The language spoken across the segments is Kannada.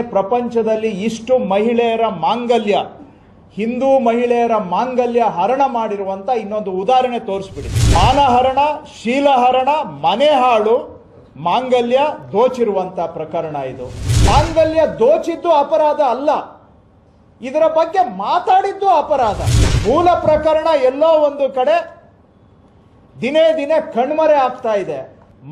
ಪ್ರಪಂಚದಲ್ಲಿ ಇಷ್ಟು ಮಹಿಳೆಯರ ಮಾಂಗಲ್ಯ, ಹಿಂದೂ ಮಹಿಳೆಯರ ಮಾಂಗಲ್ಯ ಹರಣ ಮಾಡಿರುವಂತ ಇನ್ನೊಂದು ಉದಾಹರಣೆ ತೋರಿಸ್ಬಿಡಿ. ಮಾನಹರಣ, ಶೀಲಹರಣ ಮನೆ ಹಾಳು ಮಾಂಗಲ್ಯ ದೋಚಿರುವಂತ ಪ್ರಕರಣ ಇದು. ಮಾಂಗಲ್ಯ ದೋಚಿದ್ದು ಅಪರಾಧ ಅಲ್ಲ, ಇದರ ಬಗ್ಗೆ ಮಾತಾಡಿದ್ದು ಅಪರಾಧ. ಮೂಲ ಪ್ರಕರಣ ಎಲ್ಲೋ ಒಂದು ಕಡೆ ದಿನೇ ದಿನೇ ಕಣ್ಮರೆ ಆಗ್ತಾ ಇದೆ.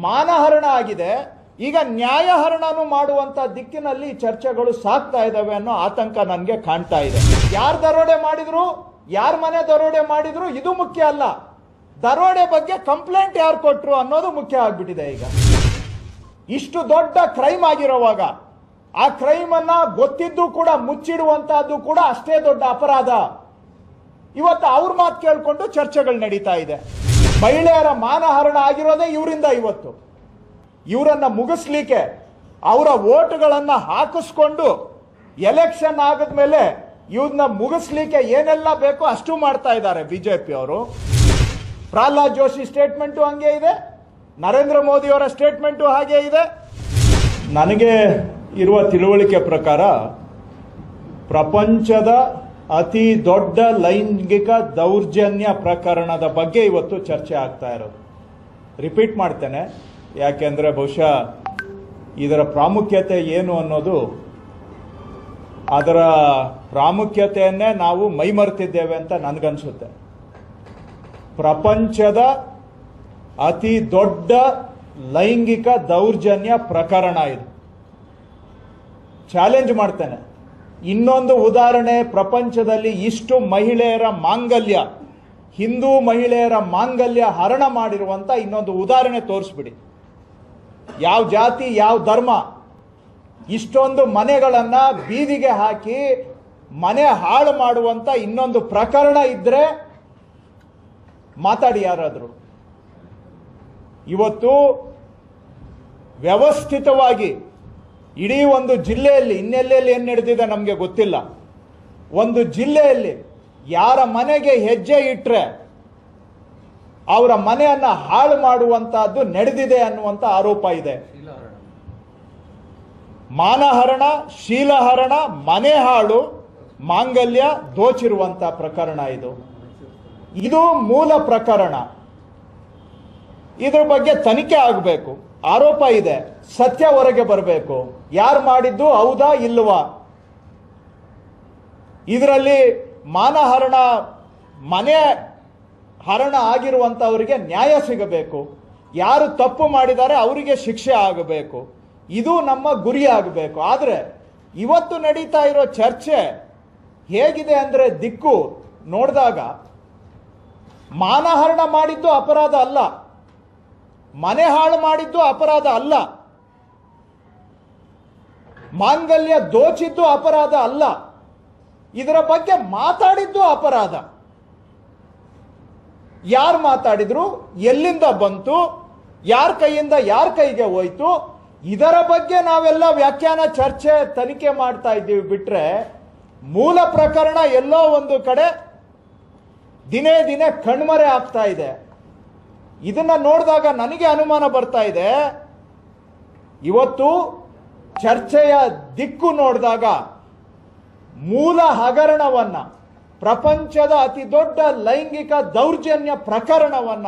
ಮಾನಹರಣ ಆಗಿದೆ ಈಗ ನ್ಯಾಯಹರಣನು ಮಾಡುವಂತ ದಿಕ್ಕಿನಲ್ಲಿ ಚರ್ಚೆಗಳು ಸಾಕ್ತಾ ಇದಾವೆ ಅನ್ನೋ ಆತಂಕ ನನಗೆ ಕಾಣ್ತಾ ಇದೆ. ಯಾರು ದರೋಡೆ ಮಾಡಿದ್ರು, ಯಾರ ಮನೆ ದರೋಡೆ ಮಾಡಿದ್ರು, ಇದು ಮುಖ್ಯ ಅಲ್ಲ. ದರೋಡೆ ಬಗ್ಗೆ ಕಂಪ್ಲೇಂಟ್ ಯಾರು ಕೊಟ್ರು ಅನ್ನೋದು ಮುಖ್ಯ ಆಗ್ಬಿಟ್ಟಿದೆ ಈಗ. ಇಷ್ಟು ದೊಡ್ಡ ಕ್ರೈಮ್ ಆಗಿರೋವಾಗ, ಆ ಕ್ರೈಮ್ ಅನ್ನ ಗೊತ್ತಿದ್ದು ಕೂಡ, ಮುಚ್ಚಿಡುವಂತಹದ್ದು ಕೂಡ ಅಷ್ಟೇ ದೊಡ್ಡ ಅಪರಾಧ. ಇವತ್ತು ಅವ್ರ ಮಾತು ಕೇಳಿಕೊಂಡು ಚರ್ಚೆಗಳು ನಡೀತಾ ಇದೆ. ಮಹಿಳೆಯರ ಮಾನಹರಣ ಆಗಿರೋದೇ ಇವರಿಂದ ಇವತ್ತು. ಇವರನ್ನ ಮುಗಿಸ್ಲಿಕ್ಕೆ ಅವರ ಓಟ್ಗಳನ್ನ ಹಾಕಿಸ್ಕೊಂಡು ಎಲೆಕ್ಷನ್ ಆಗದ್ಮೇಲೆ ಇವ್ರನ್ನ ಮುಗಿಸ್ಲಿಕ್ಕೆ ಏನೆಲ್ಲ ಬೇಕೋ ಅಷ್ಟು ಮಾಡ್ತಾ ಇದ್ದಾರೆ ಬಿಜೆಪಿ ಅವರು. ಪ್ರಹ್ಲಾದ್ ಜೋಶಿ ಸ್ಟೇಟ್ಮೆಂಟು ಹಂಗೆ ಇದೆ. ನರೇಂದ್ರ ಮೋದಿ ಅವರ ಸ್ಟೇಟ್ಮೆಂಟು ಹಾಗೆ ಇದೆ. ನನಗೆ ಇರುವ ತಿಳುವಳಿಕೆ ಪ್ರಕಾರ ಪ್ರಪಂಚದ ಅತಿ ದೊಡ್ಡ ಲೈಂಗಿಕ ದೌರ್ಜನ್ಯ ಪ್ರಕರಣದ ಬಗ್ಗೆ ಇವತ್ತು ಚರ್ಚೆ ಆಗ್ತಾ ಇರೋದು. ರಿಪೀಟ್ ಮಾಡ್ತೇನೆ. ಯಾಕೆಂದ್ರೆ ಬಹುಶಃ ಇದರ ಪ್ರಾಮುಖ್ಯತೆ ಏನು ಅನ್ನೋದು ಅದರ ಪ್ರಾಮುಖ್ಯತೆಯನ್ನೇ ನಾವು ಮೈಮರ್ತಿದ್ದೇವೆ ಅಂತ ನನಗನ್ಸುತ್ತೆ. ಪ್ರಪಂಚದ ಅತಿ ದೊಡ್ಡ ಲೈಂಗಿಕ ದೌರ್ಜನ್ಯ ಪ್ರಕರಣ ಇದು. ಚಾಲೆಂಜ್ ಮಾಡ್ತೇನೆ. ಇನ್ನೊಂದು ಉದಾಹರಣೆ, ಪ್ರಪಂಚದಲ್ಲಿ ಇಷ್ಟು ಮಹಿಳೆಯರ ಮಾಂಗಲ್ಯ, ಹಿಂದೂ ಮಹಿಳೆಯರ ಮಾಂಗಲ್ಯ ಹರಣ ಮಾಡಿರುವಂತ ಇನ್ನೊಂದು ಉದಾಹರಣೆ ತೋರಿಸ್ಬಿಡಿ. ಯಾವ ಜಾತಿ, ಯಾವ ಧರ್ಮ, ಇಷ್ಟೊಂದು ಮನೆಗಳನ್ನು ಬೀದಿಗೆ ಹಾಕಿ ಮನೆ ಹಾಳು ಮಾಡುವಂತ ಇನ್ನೊಂದು ಪ್ರಕರಣ ಇದ್ದರೆ ಮಾತಾಡಿ ಯಾರಾದರೂ. ಇವತ್ತು ವ್ಯವಸ್ಥಿತವಾಗಿ ಇಡೀ ಒಂದು ಜಿಲ್ಲೆಯಲ್ಲಿ, ಇನ್ನೆಲ್ಲೆಲ್ಲಿ ಏನು ನಡೆದಿದೆ ನಮಗೆ ಗೊತ್ತಿಲ್ಲ. ಒಂದು ಜಿಲ್ಲೆಯಲ್ಲಿ ಯಾರ ಮನೆಗೆ ಹೆಜ್ಜೆ ಇಟ್ರೆ ಅವರ ಮನೆಯನ್ನ ಹಾಳು ಮಾಡುವಂತಹದ್ದು ನಡೆದಿದೆ ಅನ್ನುವಂತ ಆರೋಪ ಇದೆ. ಮಾನಹರಣ, ಶೀಲಹರಣ, ಮನೆ ಹಾಳು, ಮಾಂಗಲ್ಯ ದೋಚಿರುವಂತ ಪ್ರಕರಣ ಇದು. ಇದು ಮೂಲ ಪ್ರಕರಣ. ಇದ್ರ ಬಗ್ಗೆ ತನಿಖೆ ಆಗಬೇಕು. ಆರೋಪ ಇದೆ. ಸತ್ಯ ಹೊರಗೆ ಬರಬೇಕು. ಯಾರು ಮಾಡಿದ್ದು, ಹೌದಾ, ಇಲ್ವಾ? ಇದರಲ್ಲಿ ಮಾನಹರಣ ಮನೆ ಹರಣ ಆಗಿರುವಂಥವರಿಗೆ ನ್ಯಾಯ ಸಿಗಬೇಕು. ಯಾರು ತಪ್ಪು ಮಾಡಿದ್ದಾರೆ ಅವರಿಗೆ ಶಿಕ್ಷೆ ಆಗಬೇಕು. ಇದು ನಮ್ಮ ಗುರಿ ಆಗಬೇಕು. ಆದರೆ ಇವತ್ತು ನಡೀತಾ ಇರೋ ಚರ್ಚೆ ಹೇಗಿದೆ ಅಂದರೆ ದಿಕ್ಕು ನೋಡಿದಾಗ ಮಾನಹರಣ ಮಾಡಿದ್ದು ಅಪರಾಧ ಅಲ್ಲ. ಮನೆ ಹಾಳು ಮಾಡಿದ್ದು ಅಪರಾಧ ಅಲ್ಲ. ಮಾಂಗಲ್ಯ ದೋಚಿದ್ದು ಅಪರಾಧ ಅಲ್ಲ. ಇದರ ಬಗ್ಗೆ ಮಾತಾಡಿದ್ದು ಅಪರಾಧ. ಯಾರು ಮಾತಾಡಿದ್ರು, ಎಲ್ಲಿಂದ ಬಂತು, ಯಾರ ಕೈಯಿಂದ ಯಾರ ಕೈಗೆ ಹೋಯ್ತು, ಇದರ ಬಗ್ಗೆ ನಾವೆಲ್ಲ ವ್ಯಾಖ್ಯಾನ ಚರ್ಚೆ ತನಿಖೆ ಮಾಡ್ತಾ ಇದ್ದೀವಿ. ಬಿಟ್ರೆ ಮೂಲ ಪ್ರಕರಣ ಎಲ್ಲೋ ಒಂದು ಕಡೆ ದಿನೇ ದಿನೇ ಕಣ್ಮರೆ ಆಗ್ತಾ ಇದೆ. ಇದನ್ನ ನೋಡಿದಾಗ ನನಗೆ ಅನುಮಾನ ಬರ್ತಾ ಇದೆ. ಇವತ್ತು ಚರ್ಚೆಯ ದಿಕ್ಕು ನೋಡಿದಾಗ ಮೂಲ ಹಗರಣವನ್ನ ಪ್ರಪಂಚದ ಅತಿ ದೊಡ್ಡ ಲೈಂಗಿಕ ದೌರ್ಜನ್ಯ ಪ್ರಕರಣವನ್ನ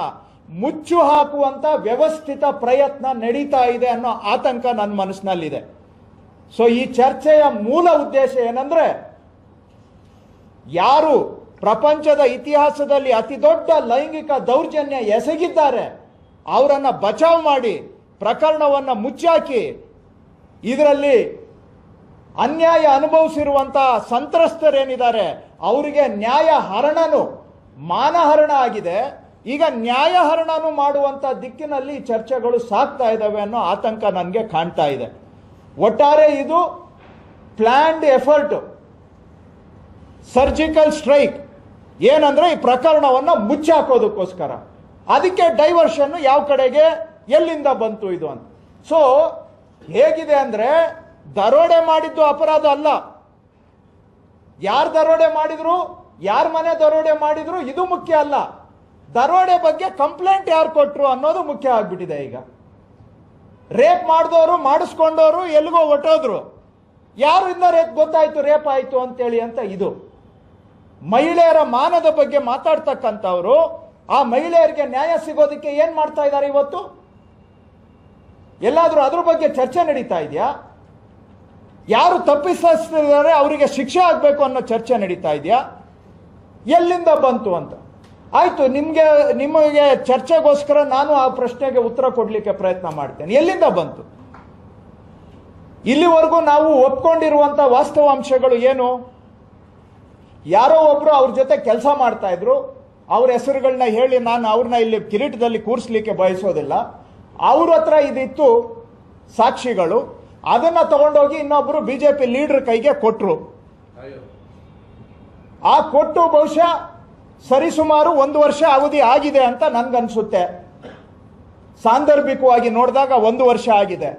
ಮುಚ್ಚು ಹಾಕುವಂತ ವ್ಯವಸ್ಥಿತ ಪ್ರಯತ್ನ ನಡೀತಾ ಇದೆ ಅನ್ನೋ ಆತಂಕ ನನ್ನ ಮನಸ್ಸಿನಲ್ಲಿದೆ. ಸೊ ಈ ಚರ್ಚೆಯ ಮೂಲ ಉದ್ದೇಶ ಏನಂದ್ರೆ, ಯಾರು ಪ್ರಪಂಚದ ಇತಿಹಾಸದಲ್ಲಿ ಅತಿ ದೊಡ್ಡ ಲೈಂಗಿಕ ದೌರ್ಜನ್ಯ ಎಸಗಿದ್ದಾರೆ, ಅವರನ್ನು ಬಚಾವ್ ಮಾಡಿ ಪ್ರಕರಣವನ್ನ ಮುಚ್ಚಾಕಿ, ಇದರಲ್ಲಿ ಅನ್ಯಾಯ ಅನುಭವಿಸಿರುವಂತಹ ಸಂತ್ರಸ್ತರೇನಿದ್ದಾರೆ? ಅವರಿಗೆ ನ್ಯಾಯ ಹರಣನು ಮಾನಹರಣ ಆಗಿದೆ. ಈಗ ನ್ಯಾಯಹರಣನು ಮಾಡುವಂತ ದಿಕ್ಕಿನಲ್ಲಿ ಚರ್ಚೆಗಳು ಸಾಗ್ತಾ ಇದ್ದಾವೆ ಅನ್ನೋ ಆತಂಕ ನನಗೆ ಕಾಣ್ತಾ ಇದೆ. ಒಟ್ಟಾರೆ ಇದು ಪ್ಲಾನ್ಡ್ ಎಫರ್ಟ್ ಸರ್ಜಿಕಲ್ ಸ್ಟ್ರೈಕ್ ಏನಂದ್ರೆ ಈ ಪ್ರಕರಣವನ್ನು ಮುಚ್ಚಾಕೋದಕ್ಕೋಸ್ಕರ. ಅದಕ್ಕೆ ಡೈವರ್ಷನ್ ಯಾವ ಕಡೆಗೆ? ಎಲ್ಲಿಂದ ಬಂತು ಇದು ಅಂತ. ಸೊ ಹೇಗಿದೆ ಅಂದ್ರೆ ದರೋಡೆ ಮಾಡಿದ್ದು ಅಪರಾಧ ಅಲ್ಲ. ಯಾರು ದರೋಡೆ ಮಾಡಿದ್ರು, ಯಾರ ಮನೆ ದರೋಡೆ ಮಾಡಿದ್ರು, ಇದು ಮುಖ್ಯ ಅಲ್ಲ. ದರೋಡೆ ಬಗ್ಗೆ ಕಂಪ್ಲೇಂಟ್ ಯಾರು ಕೊಟ್ರು ಅನ್ನೋದು ಮುಖ್ಯ ಆಗ್ಬಿಟ್ಟಿದೆ ಈಗ. ರೇಪ್ ಮಾಡಿದವರು ಮಾಡಿಸ್ಕೊಂಡವರು ಎಲ್ಲಿಗೋ ಒಟ್ಟೋದ್ರು ಯಾರು ಇಂದ ರೇಪ್ ಗೊತ್ತಾಯ್ತು, ರೇಪ್ ಆಯ್ತು ಅಂತೇಳಿ ಅಂತ ಇದು. ಮಹಿಳೆಯರ ಮಾನದ ಬಗ್ಗೆ ಮಾತಾಡ್ತಕ್ಕಂಥವ್ರು, ಆ ಮಹಿಳೆಯರಿಗೆ ನ್ಯಾಯ ಸಿಗೋದಕ್ಕೆ ಏನ್ ಮಾಡ್ತಾ ಇದ್ದಾರೆ ಇವತ್ತು? ಎಲ್ಲಾದರೂ ಅದ್ರ ಬಗ್ಗೆ ಚರ್ಚೆ ನಡೀತಾ ಇದೆಯಾ? ಯಾರು ತಪ್ಪಿಸಿದ್ದಾರೆ ಅವರಿಗೆ ಶಿಕ್ಷೆ ಆಗಬೇಕು ಅನ್ನೋ ಚರ್ಚೆ ನಡೀತಾ ಇದೆಯಾ? ಎಲ್ಲಿಂದ ಬಂತು ಅಂತ. ಆಯಿತು, ನಿಮಗೆ ನಿಮಗೆ ಚರ್ಚೆಗೋಸ್ಕರ ನಾನು ಆ ಪ್ರಶ್ನೆಗೆ ಉತ್ತರ ಕೊಡಲಿಕ್ಕೆ ಪ್ರಯತ್ನ ಮಾಡ್ತೇನೆ. ಎಲ್ಲಿಂದ ಬಂತು? ಇಲ್ಲಿವರೆಗೂ ನಾವು ಒಪ್ಕೊಂಡಿರುವಂಥ ವಾಸ್ತವಾಂಶಗಳು ಏನು? ಯಾರೋ ಒಬ್ಬರು ಅವ್ರ ಜೊತೆ ಕೆಲಸ ಮಾಡ್ತಾ ಇದ್ರು, ಅವ್ರ ಹೆಸರುಗಳನ್ನ ಹೇಳಿ ನಾನು ಅವ್ರನ್ನ ಇಲ್ಲಿ ಕಿರೀಟದಲ್ಲಿ ಕೂರಿಸ್ಲಿಕ್ಕೆ ಬಯಸೋದಿಲ್ಲ. ಅವ್ರ ಹತ್ರ ಇದಿತ್ತು ಸಾಕ್ಷಿಗಳು. ಅದನ್ನ ತಗೊಂಡೋಗಿ ಇನ್ನೊಬ್ರು ಬಿಜೆಪಿ ಲೀಡರ್ ಕೈಗೆ ಕೊಟ್ರು. ಆ ಕೊಟ್ಟು ಬಹುಶಃ ಸರಿಸುಮಾರು ಒಂದು ವರ್ಷ ಅವಧಿ ಆಗಿದೆ ಅಂತ ನನ್ಗನ್ಸುತ್ತೆ. ಸಾಂದರ್ಭಿಕವಾಗಿ ನೋಡಿದಾಗ ಒಂದು ವರ್ಷ ಆಗಿದೆ.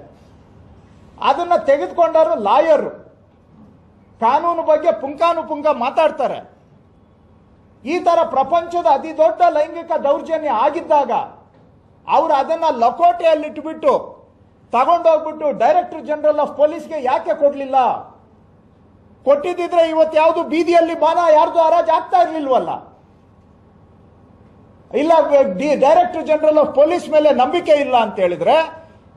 ಅದನ್ನ ತೆಗೆದುಕೊಂಡವರು ಲಾಯರ್. ಕಾನೂನು ಬಗ್ಗೆ ಪುಂಕಾನುಪುಂಕ ಮಾತಾಡ್ತಾರೆ. ಈ ತರ ಪ್ರಪಂಚದ ಅತಿ ದೊಡ್ಡ ಲೈಂಗಿಕ ದೌರ್ಜನ್ಯ ಆಗಿದ್ದಾಗ ಅವರು ಅದನ್ನ ಲಕೋಟೆಯಲ್ಲಿಟ್ಬಿಟ್ಟು ತಗೊಂಡೋಗ್ಬಿಟ್ಟು ಡೈರೆಕ್ಟರ್ ಜನರಲ್ ಆಫ್ ಪೊಲೀಸ್ಗೆ ಯಾಕೆ ಕೊಡಲಿಲ್ಲ? ಕೊಟ್ಟಿದ್ದಿದ್ರೆ ಇವತ್ತು ಯಾವುದು ಬೀದಿಯಲ್ಲಿ ಬಾನ ಯಾರ್ದು ಹರಾಜ್ ಆಗ್ತಾ ಇರ್ಲಿಲ್ವಲ್ಲ? ಇಲ್ಲ ಡೈರೆಕ್ಟರ್ ಜನರಲ್ ಆಫ್ ಪೊಲೀಸ್ ಮೇಲೆ ನಂಬಿಕೆ ಇಲ್ಲ ಅಂತ ಹೇಳಿದ್ರೆ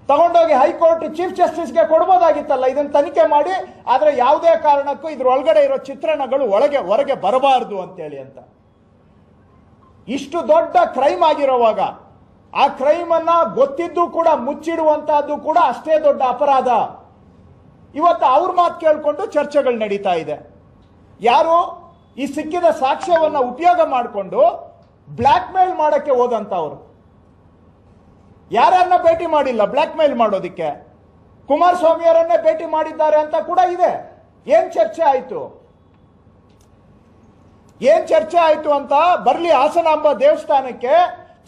ತಗೊಂಡೋಗಿ ಹೈಕೋರ್ಟ್ ಚೀಫ್ ಜಸ್ಟಿಸ್ಗೆ ಕೊಡ್ಬೋದಾಗಿತ್ತಲ್ಲ? ಇದನ್ನ ತನಿಖೆ ಮಾಡಿ, ಆದರೆ ಯಾವುದೇ ಕಾರಣಕ್ಕೂ ಇದ್ರ ಒಳಗಡೆ ಇರೋ ಚಿತ್ರಣಗಳು ಒಳಗೆ, ಹೊರಗೆ ಬರಬಾರದು ಅಂತೇಳಿ ಅಂತ. ಇಷ್ಟು ದೊಡ್ಡ ಕ್ರೈಮ್ ಆಗಿರೋವಾಗ ಆ ಕ್ರೈಮ್ ಅನ್ನ ಗೊತ್ತಿದ್ದು ಕೂಡ ಮುಚ್ಚಿಡುವಂತಹದ್ದು ಕೂಡ ಅಷ್ಟೇ ದೊಡ್ಡ ಅಪರಾಧ. ಇವತ್ತು ಅವ್ರ ಮಾತು ಕೇಳಿಕೊಂಡು ಚರ್ಚೆಗಳು ನಡೀತಾ ಇದೆ. ಯಾರು ಈ ಸಿಕ್ಕಿದ ಸಾಕ್ಷ್ಯವನ್ನ ಉಪಯೋಗ ಮಾಡಿಕೊಂಡು ಬ್ಲ್ಯಾಕ್ ಮೇಲ್ ಮಾಡಕ್ಕೆ ಅವರು ಯಾರನ್ನ ಭೇಟಿ ಮಾಡಿಲ್ಲ ಬ್ಲ್ಯಾಕ್ ಮೇಲ್ ಮಾಡೋದಿಕ್ಕೆ? ಕುಮಾರಸ್ವಾಮಿ ಅವರನ್ನೇ ಭೇಟಿ ಮಾಡಿದ್ದಾರೆ ಅಂತ ಕೂಡ ಇದೆ. ಏನ್ ಚರ್ಚೆ ಆಯ್ತು? ಏನ್ ಚರ್ಚೆ ಆಯ್ತು ಅಂತ ಬರ್ಲಿ ಹಾಸನಾಂಬ ದೇವಸ್ಥಾನಕ್ಕೆ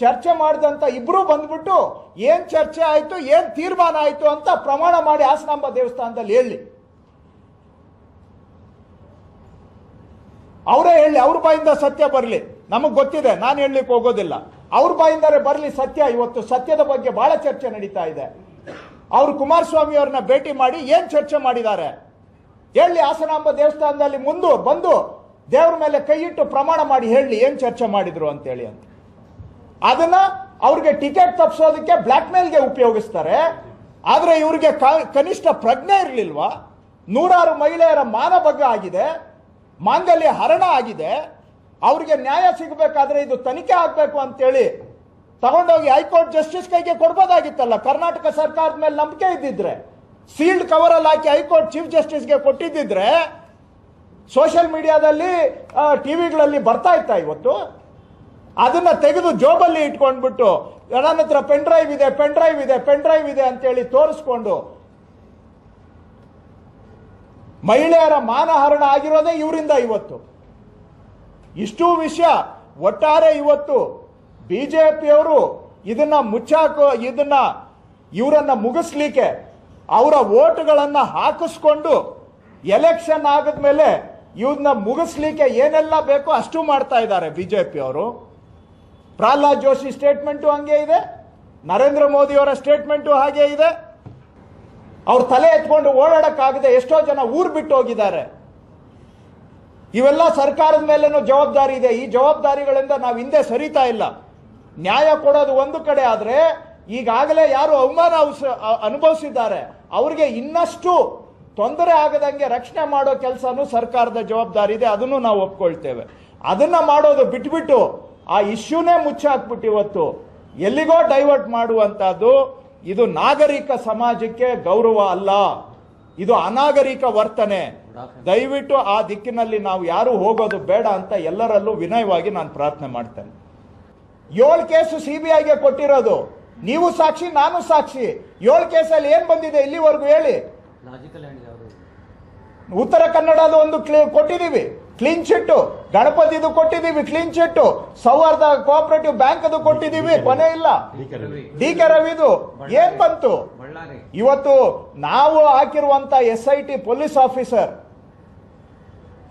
ಚರ್ಚೆ ಮಾಡಿದಂತ ಇಬ್ರು ಬಂದ್ಬಿಟ್ಟು ಏನ್ ಚರ್ಚೆ ಆಯಿತು, ಏನ್ ತೀರ್ಮಾನ ಆಯಿತು ಅಂತ ಪ್ರಮಾಣ ಮಾಡಿ ಹಾಸನಾಂಬ ದೇವಸ್ಥಾನದಲ್ಲಿ ಹೇಳಿ. ಅವರೇ ಹೇಳಿ, ಅವ್ರ ಬಾಯಿಂದ ಸತ್ಯ ಬರಲಿ. ನಮಗ್ ಗೊತ್ತಿದೆ, ನಾನು ಹೇಳಲಿಕ್ಕೆ ಹೋಗೋದಿಲ್ಲ. ಅವ್ರ ಬಾಯಿಂದಾರೆ ಬರಲಿ ಸತ್ಯ ಇವತ್ತು. ಸತ್ಯದ ಬಗ್ಗೆ ಬಹಳ ಚರ್ಚೆ ನಡೀತಾ ಇದೆ. ಅವರು ಕುಮಾರಸ್ವಾಮಿ ಅವ್ರನ್ನ ಭೇಟಿ ಮಾಡಿ ಏನ್ ಚರ್ಚೆ ಮಾಡಿದ್ದಾರೆ? ಹೇಳಿ ಹಾಸನಾಂಬ ದೇವಸ್ಥಾನದಲ್ಲಿ ಮುಂದು, ಬಂದು ದೇವ್ರ ಮೇಲೆ ಕೈ ಇಟ್ಟು ಪ್ರಮಾಣ ಮಾಡಿ ಹೇಳಿ ಏನ್ ಚರ್ಚೆ ಮಾಡಿದ್ರು ಅಂತೇಳಿ ಅಂತ. ಅದನ್ನ ಅವ್ರಿಗೆ ಟಿಕೆಟ್ ತಪ್ಪಿಸೋದಕ್ಕೆ ಬ್ಲ್ಯಾಕ್ ಮೇಲ್ಗೆ ಉಪಯೋಗಿಸ್ತಾರೆ. ಆದ್ರೆ ಇವರಿಗೆ ಕನಿಷ್ಠ ಪ್ರಜ್ಞೆ ಇರಲಿಲ್ವಾ? ನೂರಾರು ಮಹಿಳೆಯರ ಮಾನಭಂಗ ಆಗಿದೆ, ಮಾಂಗಲ್ಯ ಹರಣ ಆಗಿದೆ. ಅವ್ರಿಗೆ ನ್ಯಾಯ ಸಿಗಬೇಕಾದ್ರೆ ಇದು ತನಿಖೆ ಆಗಬೇಕು ಅಂತೇಳಿ ತಗೊಂಡೋಗಿ ಹೈಕೋರ್ಟ್ ಜಸ್ಟಿಸ್ ಕೈಗೆ ಕೊಡ್ಬೋದಾಗಿತ್ತಲ್ಲ? ಕರ್ನಾಟಕ ಸರ್ಕಾರದ ಮೇಲೆ ನಂಬಿಕೆ ಇದ್ದಿದ್ರೆ, ಸೀಲ್ಡ್ ಅಲ್ಲಿ ಹಾಕಿ ಹೈಕೋರ್ಟ್ ಚೀಫ್ ಜಸ್ಟಿಸ್ಗೆ ಕೊಟ್ಟಿದ್ದಿದ್ರೆ, ಸೋಷಿಯಲ್ ಮೀಡಿಯಾದಲ್ಲಿ ಟಿವಿಗಳಲ್ಲಿ ಬರ್ತಾ ಇತ್ತಾ ಇವತ್ತು? ಅದನ್ನ ತೆಗೆದು ಜೋಬಲ್ಲಿ ಇಟ್ಕೊಂಡ್ಬಿಟ್ಟು ನನ್ನ ಹತ್ರ ಪೆನ್ ಡ್ರೈವ್ ಇದೆ ಪೆನ್ ಡ್ರೈವ್ ಇದೆ ಪೆನ್ ಡ್ರೈವ್ ಇದೆ ಅಂತೇಳಿ ತೋರಿಸ್ಕೊಂಡು, ಮಹಿಳೆಯರ ಮಾನಹರಣ ಆಗಿರೋದೇ ಇವರಿಂದ ಇವತ್ತು. ಇಷ್ಟು ವಿಷಯ, ಒಟ್ಟಾರೆ ಇವತ್ತು ಬಿಜೆಪಿಯವರು ಇದನ್ನ ಮುಚ್ಚಾಕೋ, ಇದನ್ನ ಇವರನ್ನ ಮುಗಿಸ್ಲಿಕ್ಕೆ ಅವರ ಓಟ್ಗಳನ್ನ ಹಾಕಿಸ್ಕೊಂಡು ಎಲೆಕ್ಷನ್ ಮೇಲೆ ಇವ್ರನ್ನ ಮುಗಿಸ್ಲಿಕ್ಕೆ ಏನೆಲ್ಲ ಬೇಕೋ ಅಷ್ಟು ಮಾಡ್ತಾ ಇದ್ದಾರೆ ಬಿಜೆಪಿ ಅವರು ಪ್ರಹ್ಲಾದ್ ಜೋಶಿ ಸ್ಟೇಟ್ಮೆಂಟು ಹಂಗೆ ಇದೆ, ನರೇಂದ್ರ ಮೋದಿಯವರ ಸ್ಟೇಟ್ಮೆಂಟು ಹಾಗೆ ಇದೆ. ಅವ್ರ ತಲೆ ಎತ್ಕೊಂಡು ಓಡಾಡೋಕ್ಕಾಗದೆ ಎಷ್ಟೋ ಜನ ಊರು ಬಿಟ್ಟು ಹೋಗಿದ್ದಾರೆ. ಇವೆಲ್ಲ ಸರ್ಕಾರದ ಮೇಲೇನೂ ಜವಾಬ್ದಾರಿ ಇದೆ. ಈ ಜವಾಬ್ದಾರಿಗಳಿಂದ ನಾವು ಹಿಂದೆ ಸರಿತಾ ಇಲ್ಲ. ನ್ಯಾಯ ಕೊಡೋದು ಒಂದು ಕಡೆ ಆದರೆ ಈಗಾಗಲೇ ಯಾರು ಅವಮಾನ ಅನುಭವಿಸಿದ್ದಾರೆ. ಅವ್ರಿಗೆ ಇನ್ನಷ್ಟು ತೊಂದರೆ ಆಗದಂಗೆ ರಕ್ಷಣೆ ಮಾಡೋ ಕೆಲಸನೂ ಸರ್ಕಾರದ ಜವಾಬ್ದಾರಿ ಇದೆ. ಅದನ್ನು ನಾವು ಒಪ್ಕೊಳ್ತೇವೆ. ಅದನ್ನು ಮಾಡೋದು ಬಿಟ್ಬಿಟ್ಟು ಆ ಇಶ್ಯೂನೇ ಮುಚ್ಚಾಕ್ಬಿಟ್ಟು ಇವತ್ತು ಎಲ್ಲಿಗೋ ಡೈವರ್ಟ್ ಮಾಡುವಂತಹದ್ದು ಇದು ನಾಗರಿಕ ಸಮಾಜಕ್ಕೆ ಗೌರವ ಅಲ್ಲ. ಇದು ಅನಾಗರಿಕ ವರ್ತನೆ. ದಯವಿಟ್ಟು ಆ ದಿಕ್ಕಿನಲ್ಲಿ ನಾವು ಯಾರು ಹೋಗೋದು ಬೇಡ ಅಂತ ಎಲ್ಲರಲ್ಲೂ ವಿನಯವಾಗಿ ನಾನು ಪ್ರಾರ್ಥನೆ ಮಾಡ್ತೇನೆ. ಏಳು ಕೇಸು ಐಗೆ ಕೊಟ್ಟಿರೋದು. ನೀವು ಸಾಕ್ಷಿ ನಾನು ಸಾಕ್ಷಿ. ಏಳು ಕೇಸಲ್ಲಿ ಏನ್ ಬಂದಿದೆ ಇಲ್ಲಿವರೆಗೂ ಹೇಳಿ. ಉತ್ತರ ಕನ್ನಡದ ಒಂದು ಕ್ಲಿ- ಕೊಟ್ಟಿದೀವಿ ಕ್ಲೀನ್ ಚಿಟ್ಟು ಗಣಪತಿದು ಕೊಟ್ಟಿದೀವಿ ಕ್ಲೀನ್ ಚಿಟ್ಟು ಸೌಹಾರ್ದ ಕೋಆಪರೇಟಿವ್ ಬ್ಯಾಂಕ್ ಅದು ಕೊಟ್ಟಿದೀವಿ ಕೊನೆ ಇಲ್ಲ. ಡಿ ಕೆ ರವಿದು, ಏನ್ ಬಂತು? ಇವತ್ತು ನಾವು ಹಾಕಿರುವಂತ S I T police officer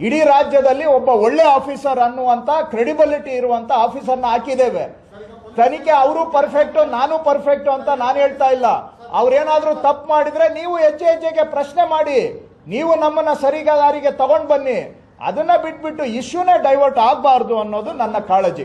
ಇಡೀ ರಾಜ್ಯದಲ್ಲಿ ಒಬ್ಬ ಒಳ್ಳೆ ಆಫೀಸರ್ ಅನ್ನುವಂತ ಕ್ರೆಡಿಬಿಲಿಟಿ ಇರುವಂತ ಆಫೀಸರ್ನ ಹಾಕಿದ್ದೇವೆ. ತನಿಖೆ ಅವರು ಪರ್ಫೆಕ್ಟ್ ನಾನು ಪರ್ಫೆಕ್ಟ್ ಅಂತ ನಾನು ಹೇಳ್ತಾ ಇಲ್ಲ. ಅವ್ರೇನಾದ್ರೂ ತಪ್ಪು ಮಾಡಿದ್ರೆ ನೀವು ಹೆಜ್ಜೆ ಹೆಜ್ಜೆಗೆ ಪ್ರಶ್ನೆ ಮಾಡಿ. ನೀವು ನಮ್ಮನ್ನ ಸರಿಗಾರಿಗೆ ತಗೊಂಡ್ ಬನ್ನಿ. ಅದನ್ನ ಬಿಟ್ಬಿಟ್ಟು ಇಶ್ಯೂನೇ ಡೈವರ್ಟ್ ಆಗಬಾರ್ದು ಅನ್ನೋದು ನನ್ನ ಕಾಳಜಿ.